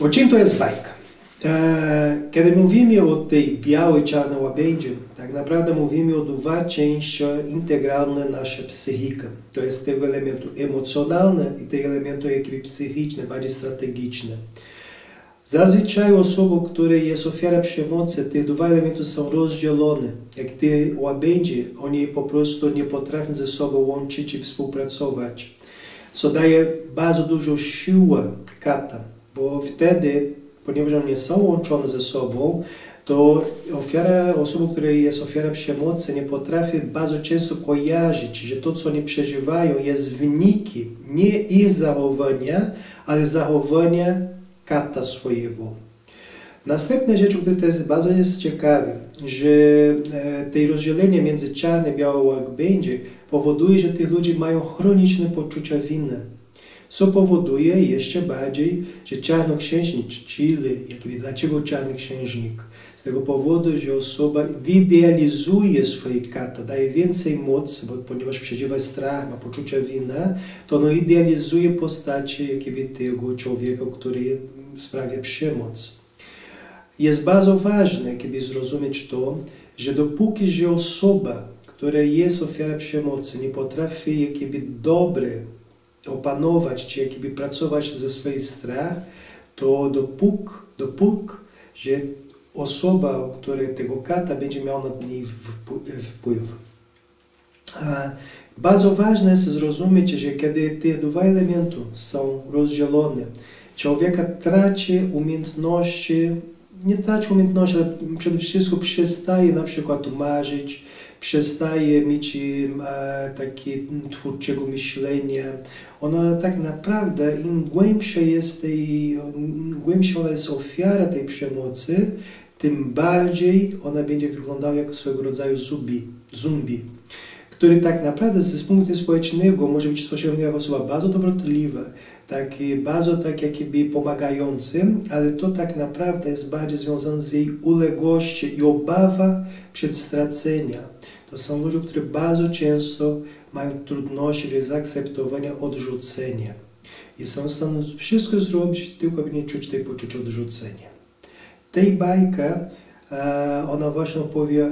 O czym to jest bajka? E, kiedy mówimy o tej białej, czarnej łabędzie, tak naprawdę mówimy o dwa części integralne naszej psychiki. To jest tego elementu emocjonalny i tego elementu jakby bardziej strategiczny. Zazwyczaj osoba, która jest ofiarą przemocy, te dwa elementy są rozdzielone. Jak te łabędzie, oni po prostu nie potrafią ze sobą łączyć i współpracować. Co daje bardzo dużo siły kata, bo wtedy, ponieważ one są łączone ze sobą, to ofiara, osoba, która jest ofiarą przemocy, nie potrafi bardzo często kojarzyć, że to, co oni przeżywają, jest wynikiem nie ich zachowania, ale zachowania kata swojego. Następna rzecz, która jest bardzo jest ciekawe, że e, to rozdzielenie między czarnym i białym łabędzie powoduje, że tych ludzi mają chroniczne poczucia winy. Co powoduje jeszcze bardziej, że czarnoksiężnik, czyli jakby dlaczego czarny księżnik? Z tego powodu, że osoba idealizuje swoje kata, daje więcej mocy, bo, ponieważ przeżywa strach, ma poczucie wina, to ono idealizuje postacie jakby tego człowieka, który sprawia przemoc. Jest bardzo ważne, kiedy zrozumieć to, że dopóki że osoba, która jest ofiarą przemocy, nie potrafi jakby dobre opanować, czy jakby pracować ze swoim strach, to dopóki, dopók, że osoba, która tego kata będzie miała na niej wpływ. Bardzo ważne jest zrozumieć, że kiedy te dwa elementy są rozdzielone, człowieka traci umiejętności, nie traci umiejętności, ale przede wszystkim przestaje na przykład marzyć, przestaje mieć e, takie twórczego myślenia. Ona tak naprawdę, im głębsza jest tej, głębsza ona jest ofiara tej przemocy, tym bardziej ona będzie wyglądała jak swego rodzaju zombie, zombie który tak naprawdę z punktu społecznego może być jako osoba bardzo dobrotliwa, taki bardzo tak jakby pomagający, ale to tak naprawdę jest bardziej związane z jej uległością i obawa przed straceniem. To są ludzie, którzy bardzo często mają trudności w zaakceptowaniu odrzucenia. I są w stanie wszystko zrobić, tylko by nie czuć tej poczucia odrzucenia. Tej bajka, e, ona właśnie opowie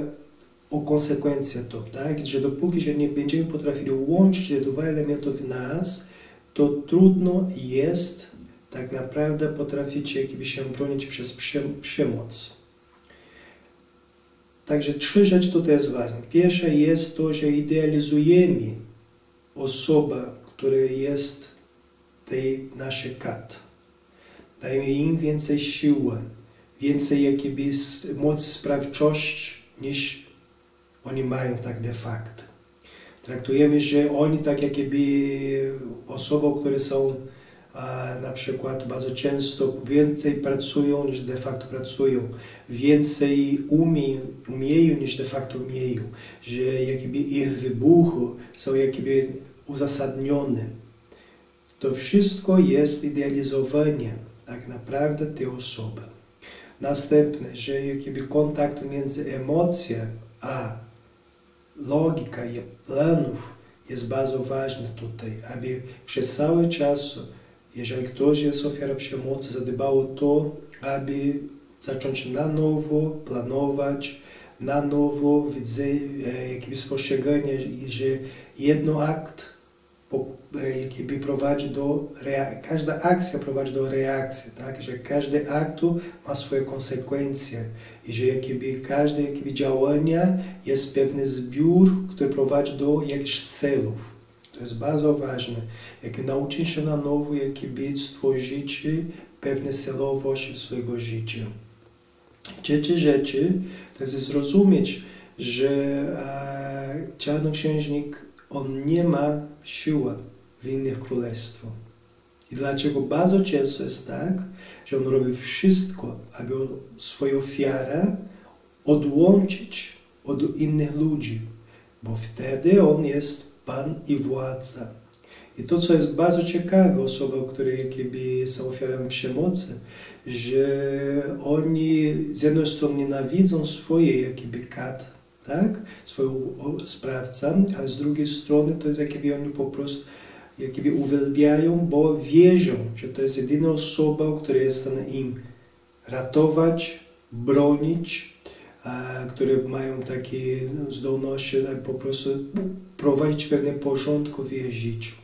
o konsekwencjach to, tak? Że dopóki że nie będziemy potrafili łączyć te dwa elementy w nas, to trudno jest tak naprawdę potrafić jakby się bronić przez przemoc. Także trzy rzeczy tutaj jest ważne. Pierwsza jest to, że idealizujemy osobę, która jest tej nasz kat. Dajemy im więcej siły, więcej jakby mocy sprawczości niż oni mają tak de facto. Traktujemy, że oni tak jakby osoby, które są a, na przykład bardzo często więcej pracują niż de facto pracują, więcej umie, umieją niż de facto umieją, że jakby ich wybuchy są jakby uzasadnione. To wszystko jest idealizowanie tak naprawdę tej osoby. Następne, że jakby kontakt między emocją a logika i planów jest bardzo ważny tutaj, aby przez cały czas, jeżeli ktoś jest ofiarą przemocy, zadbało to, aby zacząć na nowo planować, na nowo widzę jakby spostrzeganie, że jedno akt jakby prowadzi do, każda akcja prowadzi do reakcji, tak? że każdy akt ma swoje konsekwencje i że jakby każde jakby działanie jest pewny zbiór, który prowadzi do jakichś celów. To jest bardzo ważne. Jak nauczyć się na nowo jakby stworzyć pewne celowość swojego życia. Trzecie rzeczy to jest zrozumieć, że czarnoksiężnik on nie ma siły w innych królestwach. I dlaczego bardzo często jest tak, że on robi wszystko, aby swoją ofiarę odłączyć od innych ludzi, bo wtedy on jest Pan i władca. I to, co jest bardzo ciekawe, osoby, które jakby są ofiarami przemocy, że oni z jednej strony nienawidzą swoje jakby kat, tak, swojego sprawcę, ale z drugiej strony to jest jakby oni po prostu jakby uwielbiają, bo wierzą, że to jest jedyna osoba, która jest w stanie im ratować, bronić, które mają takie zdolności po prostu prowadzić pewne porządku w ich życiu.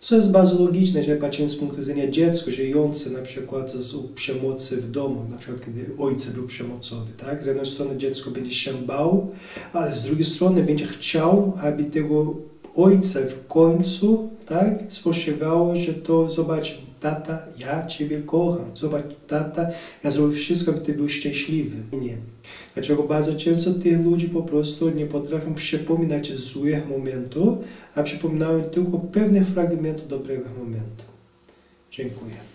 Co jest bardzo logiczne, że patrząc z punktu widzenia dziecka żyjące na przykład z przemocy w domu, na przykład kiedy ojciec był przemocowy, tak? Z jednej strony dziecko będzie się bał, ale z drugiej strony będzie chciał, aby tego ojca w końcu, tak, spostrzegało, że to zobacz, tata, ja Ciebie kocham, zobacz, tata, ja zrobię wszystko, aby Ty był szczęśliwy. Nie. Dlaczego bardzo często tych ludzi po prostu nie potrafią przypominać złych momentów, a przypominają tylko pewne fragmenty dobrego momentu. Dziękuję.